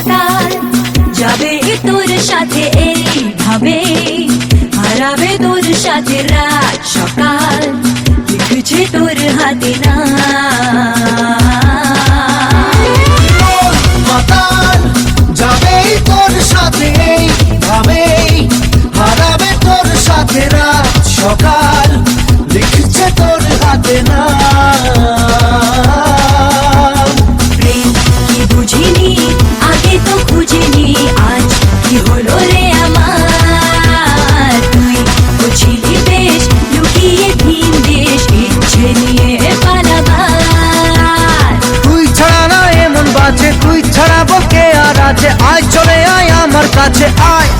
কাটার যাবে তোর সাথে এই ভাবে হারাবে তোর সাথে রাত সকাল। লিখেছে তোর হাতে না তোর সাথে এই ভাবে তোর সাথে রাত সকাল। লিখছে তোর হাতে না তো খুঁজিনি আজ। হলো রে আমার? তুই তো ছিলি বেশ, লুকিয়ে দিন নিয়ে তুই ছাড়া এমন বাজে, তুই ছাড়া বকে আর আছে। আয় চলে আয় আমার কাছে, আয়।